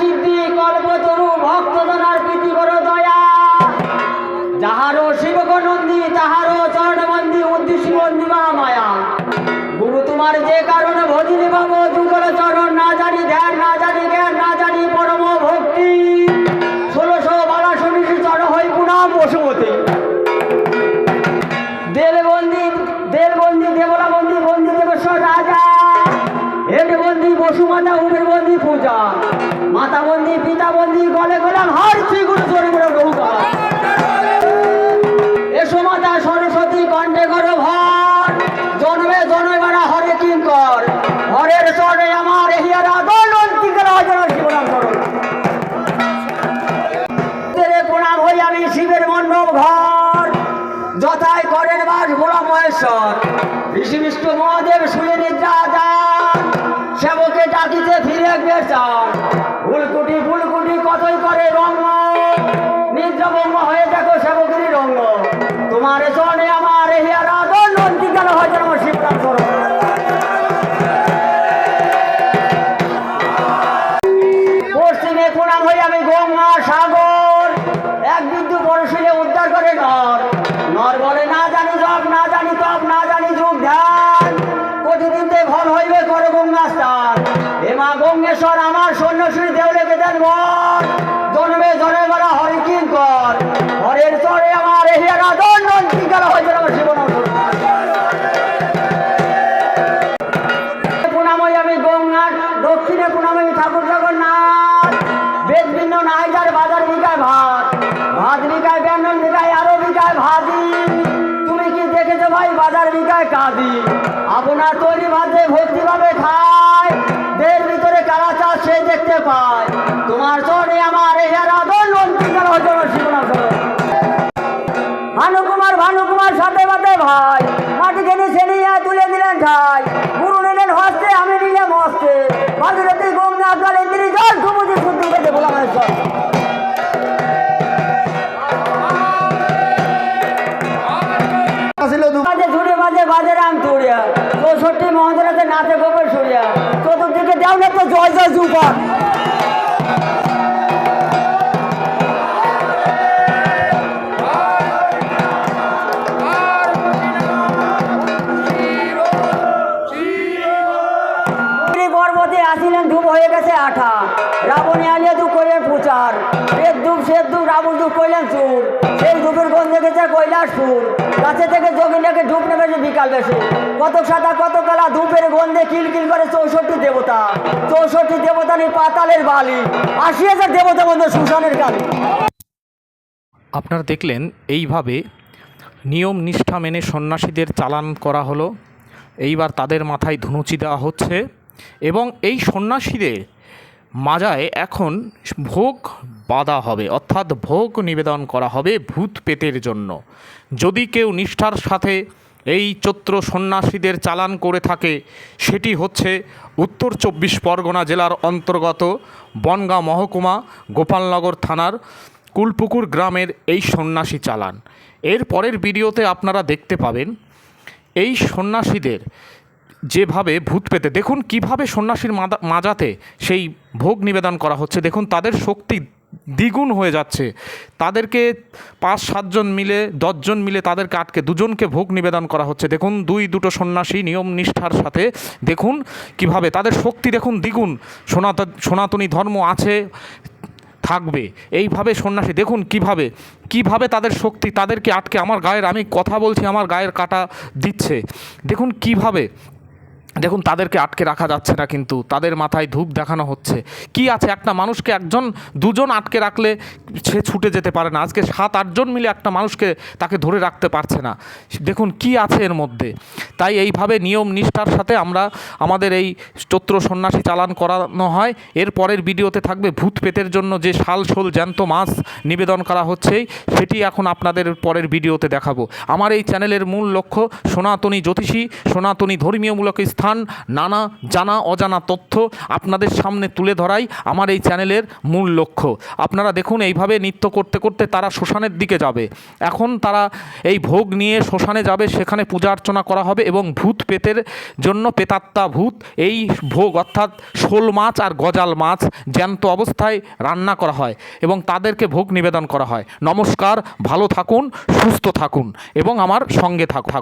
সিদ্ধি কল্পতরু ভক্তজনার প্রীতি করো দয়া। যাহারও শিবক নন্দী তাহারও চরণবন্দী, উদ্দেশ্য বন্দিমা মায়া গুরু তোমার যে কারণে বসুমাতা উমের বন্দি পূজা। মাতা বন্দি, পিতা বন্দি, গলে গলাম, হার শ্রীগুরু চরিগুলো নৌকা এসো মাতা সরস্বতী, কণ্ঠে করো ভর। জন্মে জন্মে বাড়া হরে কিঙ্কর। হরের চরে আমার হিয়ারা শিবরাম করো। তেরে প্রণাম হই আমি শিবের মণ্ডপ ঘর। যথায় করেন বাস ভোলা মহেশ্বর। ঋষি বিষ্ণু মহাদেব শুয়ে নিদ্রা ডাকিতে ফুলকুটি ফুলকুটি কতই করে রঙ্গ? নিদ্রাভঙ্গ হয়ে দেখো সেবকেরই রঙ্গ। তোমার চরণে আমার হিয়ারা হয় আমি গঙ্গা সাগর। এক বিন্দু পরশিলে উদ্ধার করে নর। নর বলে, না জানি জপ, না জানি তপ, না জানি যুগ ধ্যান। প্রতিদিন তে হইবে করে গঙ্গা স্থান মা গঙ্গেশ্বর, আমার সন্ন্যাসী দেউলেকে দেন বর জন্মে জনে বলা হরি কিঙ্কর হরের আমার হয়েছে আমার জীবন আমি দক্ষিণে ঠাকুর ভাত। ভাত আরও কি দেখেছ ভাই, বাজার আপনার তৈরি ভাতে ভক্তিভাবে খায়। পায় তোমার চরে আমার এহারা দণ্ডন টিকার হজর শিবনা ভানুকুমার ভানুকুমার সাথে সাথে ভাই মাটি কেনে ছেনিয়া তুলে দিলেন ঠাই। গুরু নিলেন হস্তে, আমি নিলাম হস্তে। ভাগীরথী গঙ্গা জলে তিনি জল সমুদ্রে শুদ্ধ পেতে বলা মহেশ্বর বাজে ঝুড়ে বাজে বাজে রাম চুড়িয়া চৌষট্টি মহেন্দ্রাতে নাচে গোপের সরিয়া চতুর্দিকে দেও না তো জয় জয় জুপার হয়ে গেছে আঠা। রাবণে আলিয়া দু করলেন প্রচার। এর ধূপ সে ধূপ রাবণ ধূপ করলেন চুর সেই ধূপের গন্ধে গেছে কৈলাসপুর কাছে থেকে যোগিনাকে ধূপ নেমেছে বিকাল বেশি। কত সাদা, কত কালা ধূপের গন্ধে কিলকিল করে চৌষট্টি দেবতা। চৌষট্টি দেবতা নিয়ে পাতালের বালি। আশি হাজার দেবতা মধ্যে সুশানের কালী। আপনারা দেখলেন, এইভাবে নিয়ম নিষ্ঠা মেনে সন্ন্যাসীদের চালান করা হলো। এইবার তাদের মাথায় ধুনুচি দেওয়া হচ্ছে। এবং এই সন্ন্যাসীদের মাজায় এখন ভোগ বাঁধা হবে, অর্থাৎ ভোগ নিবেদন করা হবে ভূত পেতের জন্য। যদি কেউ নিষ্ঠার সাথে এই চৈত্র সন্ন্যাসীদের চালান করে থাকে, সেটি হচ্ছে উত্তর চব্বিশ পরগনা জেলার অন্তর্গত বনগাঁ মহকুমা, গোপালনগর থানার কুলপুকুর গ্রামের এই সন্ন্যাসী চালান। এর পরের ভিডিওতে আপনারা দেখতে পাবেন, এই সন্ন্যাসীদের যেভাবে ভূত পেতে, দেখুন কীভাবে সন্ন্যাসীর মাজাতে সেই ভোগ নিবেদন করা হচ্ছে। দেখুন, তাদের শক্তি দ্বিগুণ হয়ে যাচ্ছে। তাদেরকে পাঁচ, সাতজন মিলে, দশজন মিলে তাদেরকে আটকে দুজনকে ভোগ নিবেদন করা হচ্ছে। দেখুন, দুই, দুটো সন্ন্যাসী নিয়ম নিষ্ঠার সাথে দেখুন কীভাবে তাদের শক্তি দেখুন দ্বিগুণ। সনাতন, সনাতনী ধর্ম আছে, থাকবে। এইভাবে সন্ন্যাসী, দেখুন কীভাবে কীভাবে তাদের শক্তি, তাদেরকে আটকে আমার গায়ের, আমি কথা বলছি, আমার গায়ের কাটা দিচ্ছে। দেখুন কীভাবে দেখুন, তাদেরকে আটকে রাখা যাচ্ছে না কিন্তু, তাদের মাথায় ধূপ দেখানো হচ্ছে। কি আছে? একটা মানুষকে একজন, দুজন আটকে রাখলে সে ছুটে যেতে পারে না। আজকে সাত আটজন মিলে একটা মানুষকে তাকে ধরে রাখতে পারছে না। দেখুন, কি আছে এর মধ্যে? তাই এইভাবে নিয়ম নিষ্ঠার সাথে আমরা আমাদের এই চৈত্র সন্ন্যাসী চালান করানো হয়। এর পরের ভিডিওতে থাকবে ভূত পেতের জন্য যে শাল, শোল, জ্যান্ত মাছ নিবেদন করা হচ্ছে, সেটি এখন আপনাদের পরের ভিডিওতে দেখাবো। আমার এই চ্যানেলের মূল লক্ষ্য সনাতনী জ্যোতিষী, সনাতনী ধর্মীয়মূলক স্থান, নানা জানা অজানা তথ্য আপনাদের সামনে তুলে ধরাই আমার এই চ্যানেলের মূল লক্ষ্য। আপনারা দেখুন, এইভাবে নৃত্য করতে করতে তারা শ্মশানের দিকে যাবে। এখন তারা এই ভোগ নিয়ে শ্মশানে যাবে, সেখানে পূজা অর্চনা করা হবে এবং ভূত পেতের জন্য পেতাত্তা ভূত, এই ভোগ অর্থাৎ শোল মাছ আর গজাল মাছ জ্যান্ত অবস্থায় রান্না করা হয় এবং তাদেরকে ভোগ নিবেদন করা হয়। নমস্কার, ভালো থাকুন, সুস্থ থাকুন এবং আমার সঙ্গে থাক থাকুন।